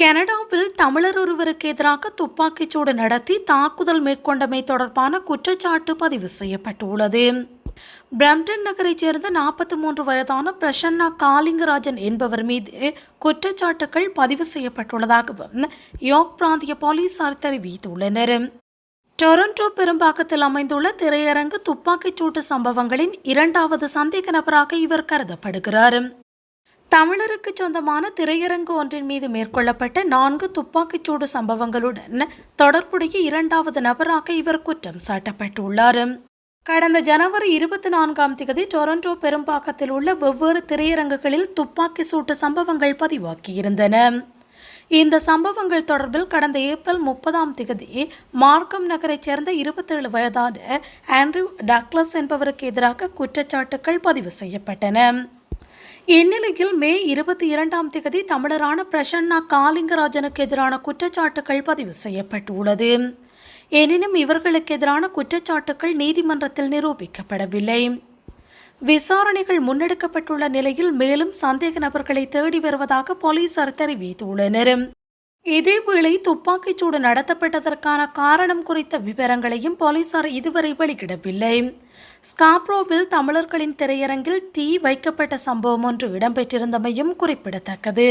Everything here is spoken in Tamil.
கனடாவில் தமிழர் ஒருவருக்கு எதிராக துப்பாக்கிச்சூடு நடத்தி தாக்குதல் மேற்கொண்டமை தொடர்பான குற்றச்சாட்டு பதிவு செய்யப்பட்டுள்ளது. பிரம்டன் நகரைச் சேர்ந்த நாற்பத்தி மூன்று வயதான பிரசன்னா காலிங்கராஜன் என்பவர் மீது குற்றச்சாட்டுகள் பதிவு செய்யப்பட்டுள்ளதாகவும் யோக் பிராந்திய போலீசார் தெரிவித்துள்ளனர். டொரண்டோ பெரும்பாக்கத்தில் அமைந்துள்ள திரையரங்கு துப்பாக்கிச்சூட்டு சம்பவங்களின் இரண்டாவது சந்தேக நபராக இவர் கருதப்படுகிறார். தமிழருக்கு சொந்தமான திரையரங்கு ஒன்றின் மீது மேற்கொள்ளப்பட்ட நான்கு துப்பாக்கிச்சூடு சம்பவங்களுடன் தொடர்புடைய இரண்டாவது நபராக இவர் குற்றம் சாட்டப்பட்டுள்ளார். கடந்த ஜனவரி இருபத்தி நான்காம் தேதி டொரண்டோ பெரும்பாக்கத்தில் உள்ள வெவ்வேறு திரையரங்குகளில் துப்பாக்கி சூட்டு சம்பவங்கள் பதிவாகியிருந்தன. இந்த சம்பவங்கள் தொடர்பில் கடந்த ஏப்ரல் முப்பதாம் தேதி மார்க்கம் நகரைச் சேர்ந்த இருபத்தேழு வயதான ஆண்ட்ரூ டக்ளஸ் என்பவருக்கு எதிராக குற்றச்சாட்டுகள் பதிவு செய்யப்பட்டன. இந்நிலையில் மே இருபத்தி இரண்டாம் தேதி தமிழரான பிரசன்னா காலிங்கராஜனுக்கு எதிரான குற்றச்சாட்டுகள் பதிவு செய்யப்பட்டுள்ளது. எனினும் இவர்களுக்கு எதிரான குற்றச்சாட்டுகள் நீதிமன்றத்தில் நிரூபிக்கப்படவில்லை. விசாரணைகள் முன்னெடுக்கப்பட்டுள்ள நிலையில் மேலும் சந்தேக நபர்களை தேடி வருவதாக போலீசார் தெரிவித்துள்ளனர். இதேவேளை துப்பாக்கிச்சூடு நடத்தப்பட்டதற்கான காரணம் குறித்த விவரங்களையும் போலீசார் இதுவரை வெளியிடவில்லை. ஸ்காப்ரோவில் தமிழர்களின் திரையரங்கில் தீ வைக்கப்பட்ட சம்பவம் ஒன்று இடம்பெற்றிருந்தமையும் குறிப்பிடத்தக்கது.